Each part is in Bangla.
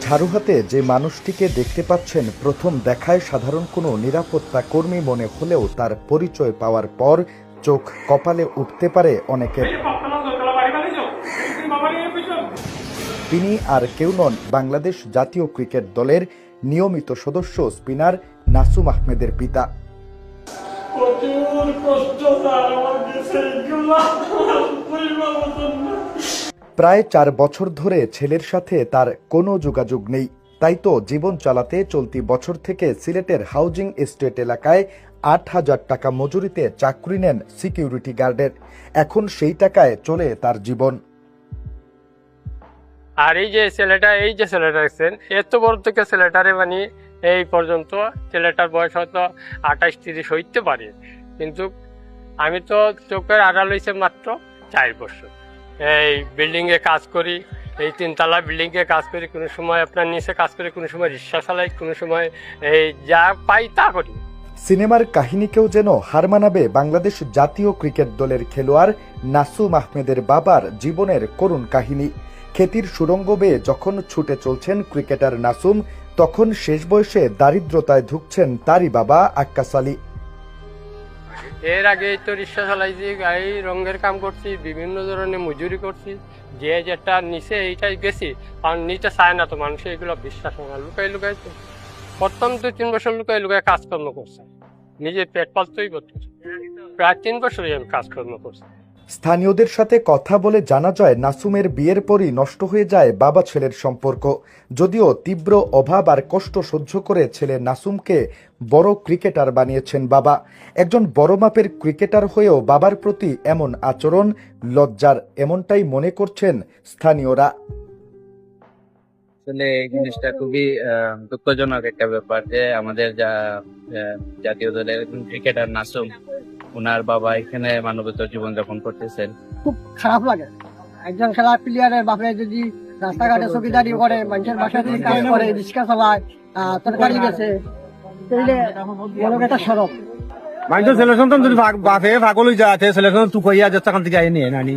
ঝাড়ু হাতে যে মানুষটিকে দেখতে পাচ্ছেন প্রথম দেখায় সাধারণ কোনো নিরাপত্তা কর্মী মনে হলেও তার পরিচয় পাওয়ার পর চোখ কপালে উঠতে পারে অনেকের। তিনি আর কেউ নন বাংলাদেশ জাতীয় ক্রিকেট দলের নিয়মিত সদস্য স্পিনার নাসুম আহমেদের পিতা। প্রচুর কষ্ট আমার দেশে এগুলো আমার পরিবার মতন না। প্রায় চার বছর ধরে ছেলের সাথে তার কোনো যোগাযোগ নেই। তাই তো জীবন চালাতে চলতি বছর থেকে সিলেটের হাউজিং এস্টেট এলাকায় আট হাজার টাকা মজুরিতে চাকরি নেন সিকিউরিটি গার্ডের। এখন সেই টাকায় চলে তার জীবন। আর এই যে ছেলেটা, এই যে ছেলেটা দেখছেন, এত বড় থেকে ছেলেটারে মানে এই পর্যন্ত ছেলেটার বয়স হয়তো আঠাশ তিরিশ হইতে পারে। কিন্তু আমি তো চোখের আড়াল হয়েছে মাত্র চার বছর। এই বিল্ডিংয়ে কাজ করি, এই তিনতলা বিল্ডিংয়ে কাজ করি, কোনো সময় আপনার নিচে কাজ করি, কোনো সময় রিক্সা চালাই, কোনো সময় এই যা পাই তা করি। সিনেমার কাহিনীকেও যেন হার মানাবে বাংলাদেশ জাতীয় ক্রিকেট দলের খেলোয়াড় নাসুম আহমেদের বাবার জীবনের করুণ কাহিনী। খ্যাতির সুরঙ্গ বেয়ে যখন ছুটে চলছেন ক্রিকেটার নাসুম, তখন শেষ বয়সে দারিদ্রতায় ধুকছেন তারই বাবা আক্কাস আলী। এর আগে তো রিক্সা চালাইছি গাড়ি রঙের কাম করছি, বিভিন্ন ধরনের মজুরি করছি, যে যেটা নিচে এইটাই গেছি। কারণ নিচে চায় না তো মানুষ এগুলো বিশ্বাস না লুকাই লুকাই তো। প্রথম দু তিন বছর লুকাই লুকাই কাজকর্ম করছে। নিজের পেট পালতেই করছে। প্রায় তিন বছরই আমি কাজকর্ম করছি। স্থানীয়দের সাথে কথা বলে জানা যায়, নাসুমের বিয়ের পরই নষ্ট হয়ে যায় বাবা ছেলের সম্পর্ক। যদিও তীব্র অভাব আর কষ্ট সহ্য করে ছেলে নাসুমকে বড় ক্রিকেটার বানিয়েছেন বাবা। একজন বড় মাপের ক্রিকেটার হয়েও বাবার প্রতি এমন আচরণ লজ্জার এমনটাই মনে করছেন স্থানীয়রা। আসলে এই জিনিসটা খুবই দুঃখজনক একটা ব্যাপার যে আমাদের যা জাতীয় দলের ক্রিকেটার নাসুম ওনার বাবা এখানে মানবত জীবন যাপন করতেছেন। খুব খারাপ লাগে। একজন খেলা প্লেয়ারের বাপে যদি রাস্তাঘাটে চকিদারি করে মানুষের বাসায় যদি কাজ করে রিক্সা চালায় তরকারি গেছে একটা সরব। মাইন্ড ছেলে সন্তান যদি বাপে ভাগল হয়ে ছেলে সন্তান তুকাইয়া যাচ্ছে কান থেকে আই নিয়ে নানি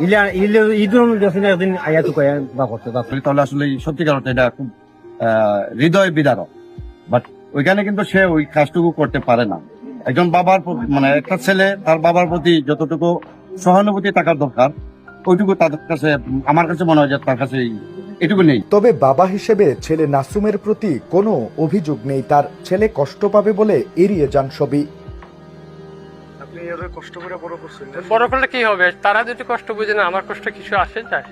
ইলে ইলে ঈদুল যখন একদিন আইয়া তুকাইয়া বা করতে বাপ। তাহলে আসলে সত্যিকার অর্থে এটা খুব আহ, হৃদয় বিদারক। বাট ওইখানে কিন্তু সে ওই কাজটুকু করতে পারে না। একজন বাবার প্রতি- মানে একটা ছেলে তার বাবার প্রতি যতটুকু সহানুভূতি থাকার দরকার ওইটুকু তাদের কাছে আমার কাছে মনে হয় যে তার কাছে এটুকু নেই। তবে বাবা হিসেবে ছেলে নাসুমের প্রতি কোনো অভিযোগ নেই তার ছেলে কষ্ট পাবে বলে এড়িয়ে যান সবই কষ্ট করে বড় করছেন? বড় করলে কি হবে? তারা যদি কষ্ট বুঝে না আমার কষ্ট কিছু আসে যায়।